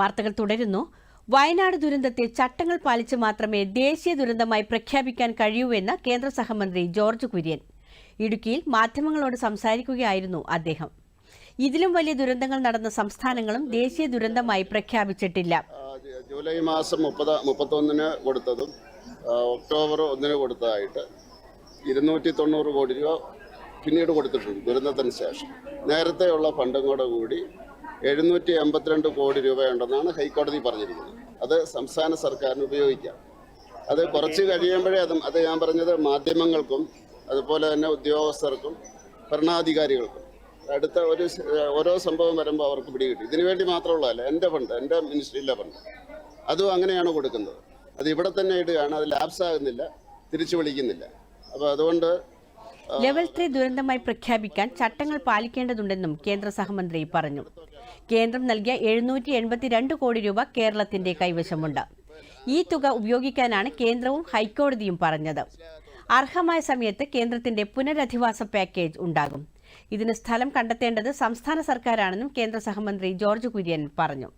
വാർത്തകൾ തുടരുന്നു. വയനാട് ദുരന്തത്തെ ചട്ടങ്ങൾ പാലിച്ച് മാത്രമേ ദേശീയ ദുരന്തമായി പ്രഖ്യാപിക്കാൻ കഴിയൂവെന്ന് കേന്ദ്ര സഹമന്ത്രി ജോർജ് കുര്യൻ. ഇടുക്കിയിൽ മാധ്യമങ്ങളോട് സംസാരിക്കുകയായിരുന്നു അദ്ദേഹം. ഇതിലും വലിയ ദുരന്തങ്ങൾ നടന്ന സംസ്ഥാനങ്ങളും ദേശീയ ദുരന്തമായി പ്രഖ്യാപിച്ചിട്ടില്ല. ജൂലൈ മാസം മുപ്പത് മുപ്പത്തൊന്നിന് കൊടുത്തതും ഒക്ടോബർ ഒന്നിന് കൊടുത്തതായിട്ട് ഇരുന്നൂറ്റി തൊണ്ണൂറ് കോടി രൂപ പിന്നീട് കൊടുത്തിട്ടുണ്ട് ദുരന്തത്തിന് ശേഷം. നേരത്തെയുള്ള ഫണ്ടും കൂടെ കൂടി എഴുന്നൂറ്റി എൺപത്തിരണ്ട് കോടി രൂപയുണ്ടെന്നാണ് ഹൈക്കോടതി പറഞ്ഞിരിക്കുന്നത്. അത് സംസ്ഥാന സർക്കാരിന് ഉപയോഗിക്കാം. അത് കുറച്ച് കഴിയുമ്പോഴേ അതും അത് ഞാൻ പറഞ്ഞത് മാധ്യമങ്ങൾക്കും അതുപോലെ തന്നെ ഉദ്യോഗസ്ഥർക്കും ഭരണാധികാരികൾക്കും. അടുത്ത ഒരു ഓരോ സംഭവം വരുമ്പോൾ അവർക്ക് പിടികിട്ടി. ഇതിനു വേണ്ടി മാത്രമുള്ളതല്ല എന്റെ ഫണ്ട് എന്റെ മിനിസ്ട്രിയിലെ ഫണ്ട്. അതും അങ്ങനെയാണ് കൊടുക്കുന്നത്. അത് ഇവിടെ തന്നെ ഇടുകയാണ് അത് ലാപ്സ് ആകുന്നില്ല തിരിച്ചു വിളിക്കുന്നില്ല. അപ്പോൾ അതുകൊണ്ട് ലെവൽ ത്രീ ദുരന്തമായി പ്രഖ്യാപിക്കാൻ ചട്ടങ്ങൾ പാലിക്കേണ്ടതുണ്ടെന്നും കേന്ദ്ര സഹമന്ത്രി പറഞ്ഞു. കേന്ദ്രം നൽകിയ എഴുന്നൂറ്റി എൺപത്തിരണ്ട് കോടി രൂപ കേരളത്തിന്റെ കൈവശമുണ്ട്. ഈ തുക ഉപയോഗിക്കാനാണ് കേന്ദ്രവും ഹൈക്കോടതിയും പറഞ്ഞത്. അർഹമായ സമയത്ത് കേന്ദ്രത്തിന്റെ പുനരധിവാസ പാക്കേജ് ഉണ്ടാകും. ഇതിന് സ്ഥലം കണ്ടെത്തേണ്ടത് സംസ്ഥാന സർക്കാരാണെന്നും കേന്ദ്ര സഹമന്ത്രി ജോർജ് കുര്യൻ പറഞ്ഞു.